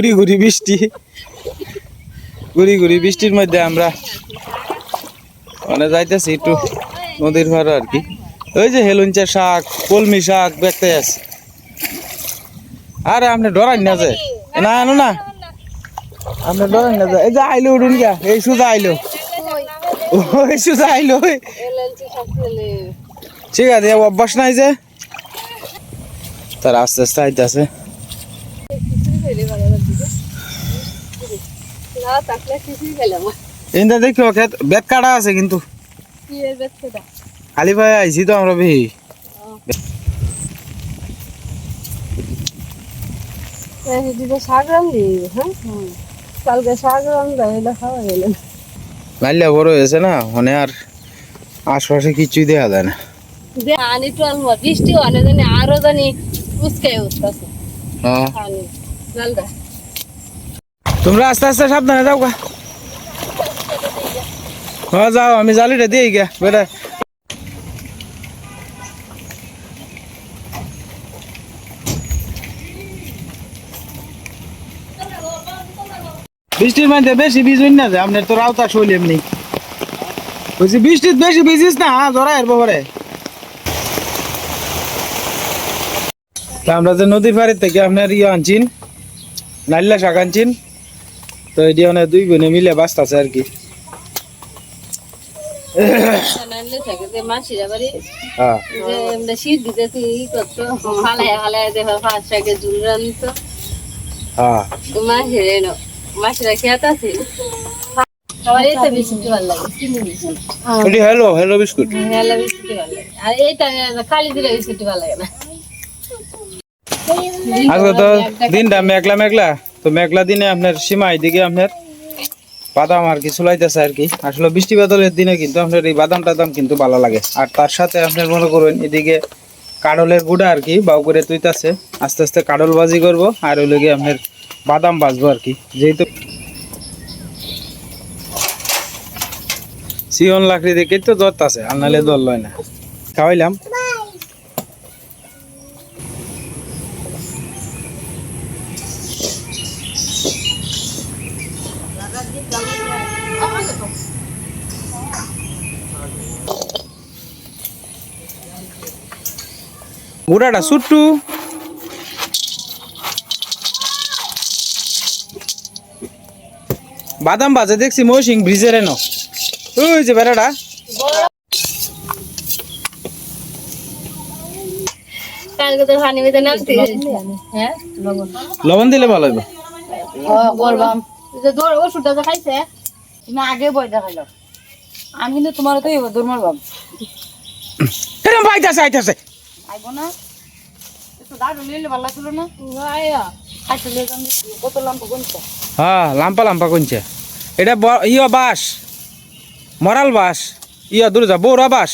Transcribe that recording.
ঘুরি ঘুরি বৃষ্টি। ঘুরি ঘুরি বৃষ্টির মধ্যে আমরা মানে যাইতেছি একটু নদীর ভাড়া আর কি। ওই যে হেলুঞ্চা শাক, কলমি শাক দেখতে আছে। আরে আপনি ডরান না যে। না আনো না। আপনি ডরান না যে। এই যে আইলো উঠুন গিয়া, এই সুজা আইলো। ওই সুজা আইলো। ঠিক আছে, অভ্যাস নাই যে। তার আস্তে আস্তে আইতেছে। না পেলাম দেখো খেত বেত কাটা আছে কিন্তু। কি এর বেচছেটা খালি ভাই আইছি তো আমরা রান্ধি হ্যাঁ? কালকে শাক রান্ধা এটা খাওয়া গেল নাইলে বড় হয়েছে না মানে আর আশপাশে কিছুই দেখা যায় না। আনি আলমা বৃষ্টি অনেক জানি আরও জানি উস্কাই উঠতেছে। হ্যাঁ। জলটা তোমরা আস্তে আস্তে সাবধানে যাও গা। হ্যাঁ যাও, আমি জালিটা দিয়ে গিয়া বেটা। বৃষ্টির মধ্যে বেশি বিজুন না যে, আপনার তো রাউতা শৈল এমনি। বলছি, বৃষ্টির বেশি ভিজিস না জরা এর ব্যাপারে আমরা যে নদীর পাড়ের থেকে আপনার ইয়ে আনছিন নাল্লা শাক আনছিন তো এটি অনেক দুই বোনে মিলে বাঁচতেছে আর কি। হ্যাঁ। হ্যাঁ বেশি হ্যালো হ্যালো বিস্কুট। হেলা বিস্কুট ভালো লাগে। আর এইটা খালি দিলে বিস্কুট ভালো লাগে না। আজকে তো দিনটা মেঘলা মেঘলা। তো মেঘলা দিনে আপনার সীমা এদিকে আপনার বাদাম আর কি চুলাইতেছে আর কি। আসলে বৃষ্টি বাদলের দিনে কিন্তু আপনার এই বাদাম টাদাম কিন্তু ভালো লাগে। আর তার সাথে আপনার মনে করবেন এদিকে কাডলের গুঁড়া আর কি বাউ করে তুইতাছে। আস্তে আস্তে কাডল বাজি করব আর ওই লগে আপনার বাদাম বাজবো আর কি। যেহেতু সিয়ন লাকড়ি দেখে তো জ্বর আছে, আর নাহলে জ্বর লয় না। খাওয়াইলাম। গুড়াটা ছোট্টু বাদাম বাজে দেখছি মৌসিং ব্রিজের এনো ওই যে বেড়াটা। হ্যাঁ লবণ দিলে ভালো হইব। বলবাম যে দৌড় ওষুধটা খাইছে? তুমি আগে বই দেখাইলো আমি কিন্তু তোমার তো দৌড় মারবাম। এরকম আইতাছে আইতাছে? আইব না। হ্যাঁ লাম্পা লাম্পা কোনছে এটা ব- ইয়া বাস মরাল বাস ইয়া দূর যা বৌরা বাস